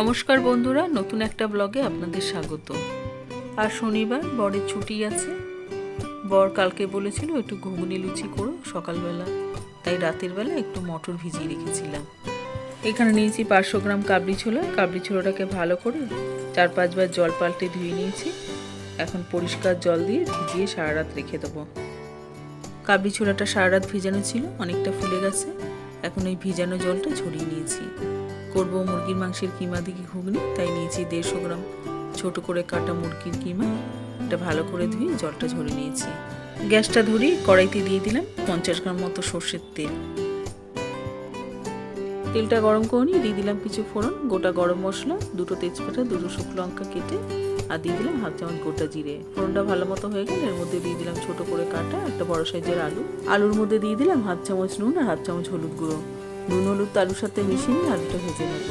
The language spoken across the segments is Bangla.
নমস্কার বন্ধুরা, নতুন একটা ব্লগে আপনাদের স্বাগত। আর শনিবার, বরের ছুটি আছে। বর কালকে বলেছিল একটু ঘুগনি লুচি করো সকালবেলা। তাই রাতের বেলা একটু মটর ভিজিয়ে রেখেছিলাম। এখানে নিয়েছি পাঁচশো গ্রাম কাবলি ছোলা। কাবলি ছোলাটাকে ভালো করে চার পাঁচবার জল পাল্টে ধুয়ে নিয়েছি। এখন পরিষ্কার জল দিয়ে ভিজিয়ে সারা রাত রেখে দেবো। কাবলি ছোলাটা সারা রাত ভিজানো ছিল, অনেকটা ফুলে গেছে। এখন এই ভিজানো জলটা ঝরিয়ে নিয়েছি। করব মুরগির মাংসের কিমা দিকে ঘুগনি, তাই নিয়েছি দেড়শো গ্রাম। ছোট করে কাটা মুরগির কিমা, এটা ভালো করে ধুয়ে জলটা ঝরে নিয়েছি। গ্যাসটা ধরিয়ে কড়াইতে দিয়ে দিলাম পঞ্চাশ গ্রাম মতো সর্ষের তেল। তেলটা গরম করে নিয়ে দিয়ে দিলাম কিছু ফোড়ন, গোটা গরম মশলা, দুটো তেজপাতা, দুটো শুকনো লঙ্কা কেটে, আর দিয়ে দিলাম হাফ চামচ গোটা জিরে। ফোড়নটা ভালো মতো হয়ে গেলে এর মধ্যে দিয়ে দিলাম ছোট করে কাটা একটা বড় সাইজের আলু। আলুর মধ্যে দিয়ে দিলাম হাফ চামচ নুন আর হাফ চামচ হলুদ গুঁড়ো। নুন হলুদ আলুর সাথে মিশিয়ে নিয়ে আলুটা ভেজে নেব।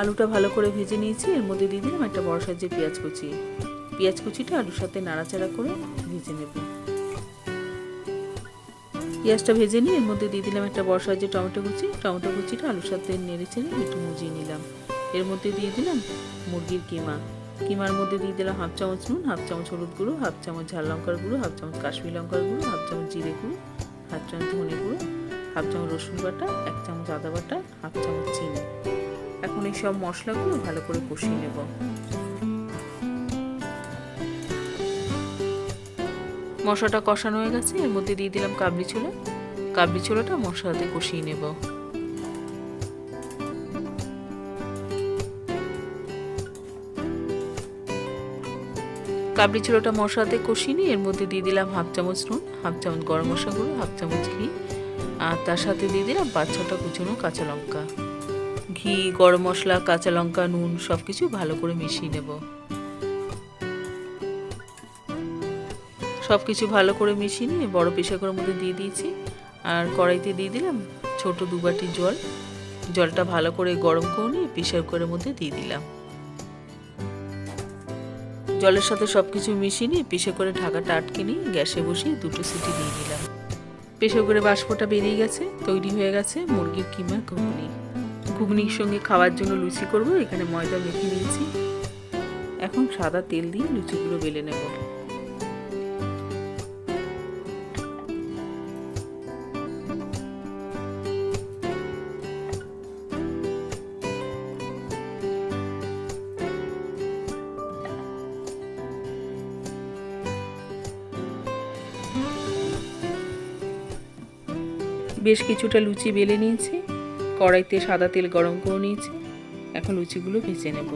আলুটা ভালো করে ভেজে নিয়েছি, এর মধ্যে দিয়ে দিলাম একটা বড় সাইজের পেঁয়াজ কুচি। পেঁয়াজ কুচিটা আলুর সাথে নাড়াচাড়া করে ভেজে নেব। পেঁয়াজটা ভেজে নিয়ে এর মধ্যে দিয়ে দিলাম একটা বড় সাইজের টমেটো কুচি। টমেটো কুচিটা আলুর সাথে নেড়ে চেড়ে একটু মুজিয়ে নিলাম। এর মধ্যে দিয়ে দিলাম মুরগির কিমা। কিমার মধ্যে দিয়ে দিলাম হাফ চামচ নুন, হাফ চামচ হলুদ গুঁড়ো, হাফ চামচ ঝাল লঙ্কার গুঁড়ো, হাফ চামচ কাশ্মীর লঙ্কার গুঁড়ো, হাফ চামচ জিরে গুঁড়ো, হাফ চামচ ধনে গুঁড়ো। হাফ চামচ রসুন বাটা, এক চামচ আদা বাটা, হাফ চামচ চিনি। এখন এই সব মশলাগুলো ভালো করে কষিয়ে নেব। মশলাটা কষানো হয়ে গেছে, এর মধ্যে দিয়ে দিলাম কাবলি ছোলা। কাবলি ছোলাটা মশলাতে কষিয়ে নেব। কাবলি ছোলাটা মশলাতে কষিয়ে নিয়ে এর মধ্যে দিয়ে দিলাম হাফ চামচ নুন, হাফ চামচ গরম মশলা গুঁড়ো হাফ চামচ ঘি আর তার সাথে দিয়ে দিলাম পাঁচ ছটা কুচনো কাঁচা লঙ্কা। ঘি, গরম মশলা, কাঁচা লঙ্কা, নুন সব কিছু ভালো করে মিশিয়ে নেব। সব কিছু ভালো করে মিশিয়ে নিয়ে বড় প্রেশার মধ্যে দিয়ে দিয়েছি। আর কড়াইতে দিয়ে দিলাম ছোট দু বাটি জল। জলটা ভালো করে গরম করে নিয়ে প্রেশার কুকারের মধ্যে দিয়ে দিলাম। জলের সাথে সব কিছু মিশিয়ে নিয়ে প্রেশার করে ঢাকাটা আটকে নিয়ে গ্যাসে বসিয়ে দুটো সিটি দিয়ে দিলাম। প্রেশার করে বাষ্পটা বেরিয়ে গেছে, তৈরি হয়ে গেছে মুরগির কিমার ঘুগনি। ঘুগনির সঙ্গে খাওয়ার জন্য লুচি করব, এখানে ময়দা মেখে নিয়েছি। এখন সাদা তেল দিয়ে লুচিগুলো বেলে নেব। বেশ কিছুটা লুচি বেলে নিয়েছি। কড়াইতে সাদা তেল গরম করে নিয়েছি। এখন লুচিগুলো ভেজে নেব।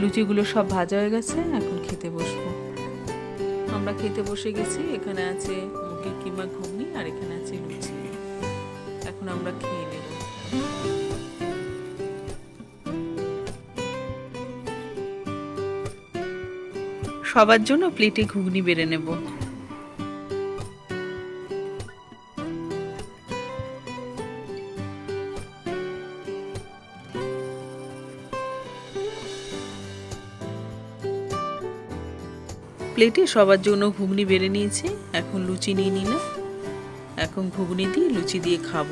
লুচিগুলো সব ভাজা হয়ে গেছে, এখন খেতে বসবো। আমরা খেতে বসে গেছি, এখানে আছে মুখের কিমা ঘুগনি আর এখানে আছে লুচি। এখন আমরা খেয়ে নেব। সবার জন্য প্লেটে ঘুগনি বেড়ে নেব। প্লেটে সবার জন্য ঘুগনি বেড়ে নিয়েছে। এখন লুচি নিয়ে নিলাম। এখন ঘুগনি দিয়ে লুচি দিয়ে খাব।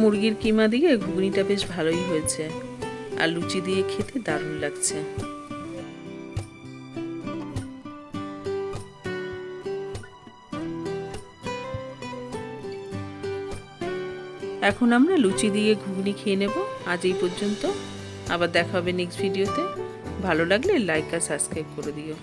মুরগির কিমা দিয়ে ঘুগনিটা বেশ ভালোই হয়েছে। আর লুচি দিয়ে খেতে দারুণ লাগছে। এখন আমরা লুচি দিয়ে ঘুগনি খেয়ে নেব। আজ এই পর্যন্ত। আবার দেখা হবে নেক্সট ভিডিওতে ভালো লাগলে লাইক আর সাবস্ক্রাইব করে দিও।